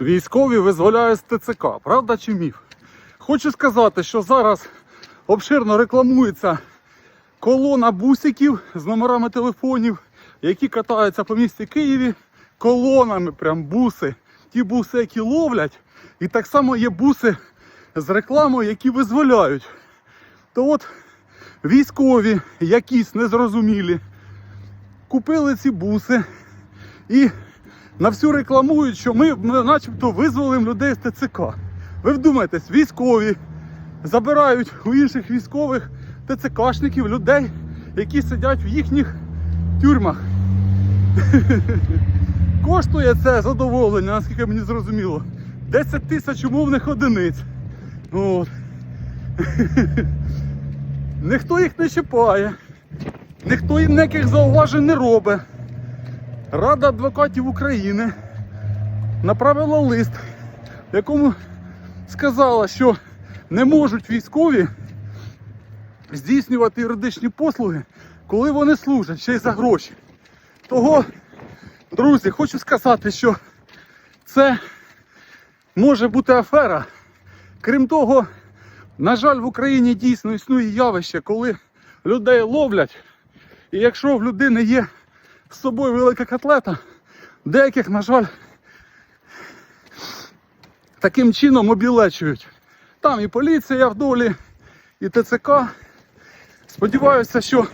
Військові визволяють з ТЦК, правда чи міф? Хочу сказати, що зараз обширно рекламується колона бусиків з номерами телефонів, які катаються по місті Києві колонами, прям буси. Ті буси, які ловлять, і так само є буси з рекламою, які визволяють. То от військові, якісь незрозумілі, купили ці буси і на всю рекламують, що ми, начебто визволимо людей з ТЦК. Ви вдумайтесь, військові забирають у інших військових ТЦКшників людей, які сидять в їхніх тюрмах. Коштує це задоволення, наскільки мені зрозуміло, 10 тисяч умовних одиниць. От. Ніхто їх не чіпає, ніхто їм ніяких зауважень не робить. Рада адвокатів України направила лист, в якому сказала, що не можуть військові здійснювати юридичні послуги, коли вони служать ще й за гроші. Того, друзі, хочу сказати, що це може бути афера. Крім того, на жаль, в Україні дійсно існує явище, коли людей ловлять, і якщо в людини є з собою велика котлета, деяких, на жаль, таким чином обілечують. Там і поліція в долі, і ТЦК. Сподіваюся, що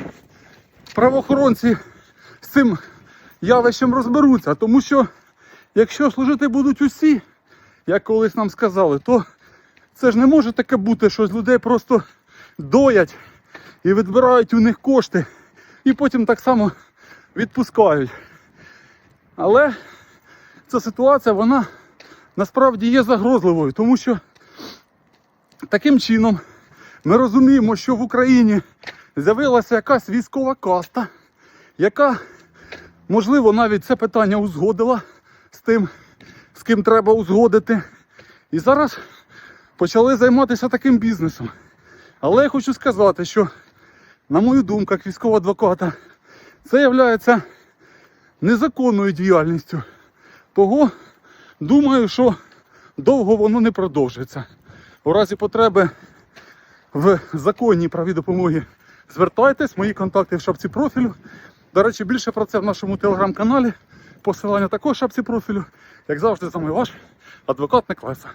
правоохоронці з цим явищем розберуться, тому що якщо служити будуть усі, як колись нам сказали, то це ж не може таке бути, що з людей просто доять і відбирають у них кошти, і потім так само відпускають. Але ця ситуація, вона насправді є загрозливою, тому що таким чином ми розуміємо, що в Україні з'явилася якась військова каста, яка, можливо, навіть це питання узгодила з тим, з ким треба узгодити. І зараз почали займатися таким бізнесом. Але я хочу сказати, що, на мою думку, як військового адвоката, це є незаконною діяльністю. Того думаю, що довго воно не продовжиться. У разі потреби в законній праві допомоги звертайтесь, мої контакти в шапці профілю. До речі, більше про це в нашому телеграм-каналі. Посилання також в шапці профілю. Як завжди, з вами ваш адвокат Неклеса.